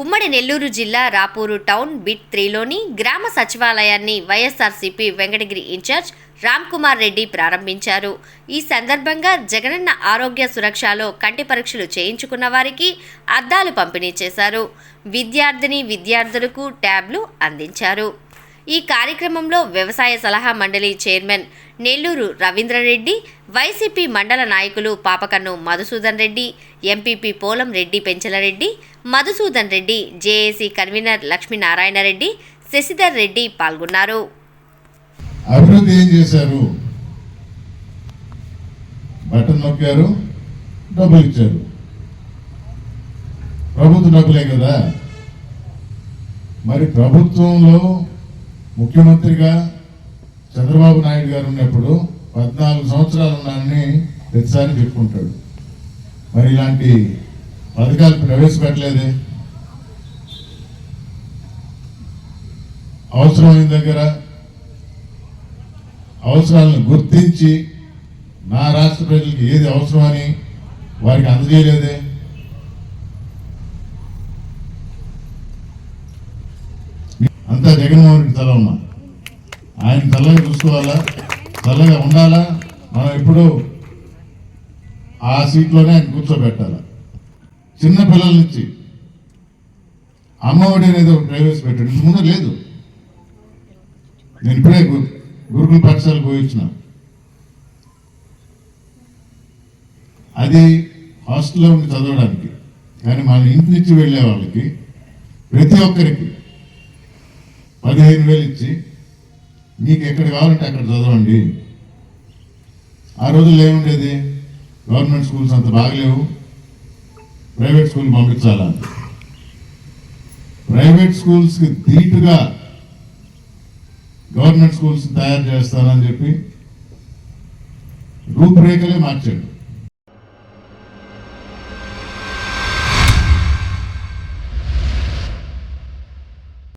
ఉమ్మడి నెల్లూరు జిల్లా Rapur town bit త్రీలోని గ్రామ సచివాలయాన్ని వైఎస్ఆర్సీపీ వెంకటగిరి ఇన్ఛార్జ్ రామ్ కుమార్ రెడ్డి ప్రారంభించారు. ఈ సందర్భంగా జగనన్న ఆరోగ్య సురక్షలో కంటి పరీక్షలు చేయించుకున్న వారికి అద్దాలు పంపిణీ చేశారు. విద్యార్థిని విద్యార్థులకు ట్యాబ్లు అందించారు. ఈ కార్యక్రమంలో వ్యవసాయ సలహా మండలి చైర్మన్ నెల్లూరు రవీంద్రరెడ్డి వైసీపీ మండల నాయకులు Papakannu Madhusudan Reddy MPP Polam Reddy Penchalareddy Madhusudan Reddy JAC convener Lakshminarayanareddy Sasidhar Reddy పాల్గొన్నారు. అభివృద్ధి ఏం చేశారు? బటన్ నొక్కారు డబ్బులు ఇచ్చారు. ప్రభుత్వ డబ్బులే కదా? మరి ప్రభుత్వంలో ముఖ్యమంత్రిగా చంద్రబాబు నాయుడు గారు ఉన్నప్పుడు పద్నాలుగు సంవత్సరాలు ఉన్నానని ప్రతిసారి చెప్పుకుంటాడు. మరి ఇలాంటి పథకాలు ప్రవేశపెట్టలేదే? అవసరమైన దగ్గర అవసరాలను గుర్తించి నా రాష్ట్ర ప్రజలకు ఏది అవసరమని వారికి అందజేయలేదే? చల్లగా చూసుకోవాలా? చల్లగా ఉండాలా? మనం ఎప్పుడు ఆ సీట్లోనే ఆయన కూర్చోబెట్టాలా? చిన్న పిల్లల నుంచి అమ్మఒడి అనేది ఒక ప్రవేశపెట్టాడు ఇంత ముందు లేదు. నేను ఇప్పుడే గు- గురుకుల పాఠశాలకు పోయించిన అది హాస్టల్లో ఉండి చదవడానికి కానీ మన ఇంటి నుంచి వెళ్ళే వాళ్ళకి ప్రతి ఒక్కరికి పదిహేను వేలు ఇచ్చి మీకు ఎక్కడ కావాలంటే అక్కడ చదవండి. ఆ రోజుల్లో ఏముండేది? గవర్నమెంట్ స్కూల్స్ అంత బాగలేవు. ప్రైవేట్ స్కూల్ పంపించాలా? ప్రైవేట్ స్కూల్స్కి ధీటుగా గవర్నమెంట్ స్కూల్స్ తయారు చేస్తానని చెప్పి రూపురేఖలే మార్చాడు.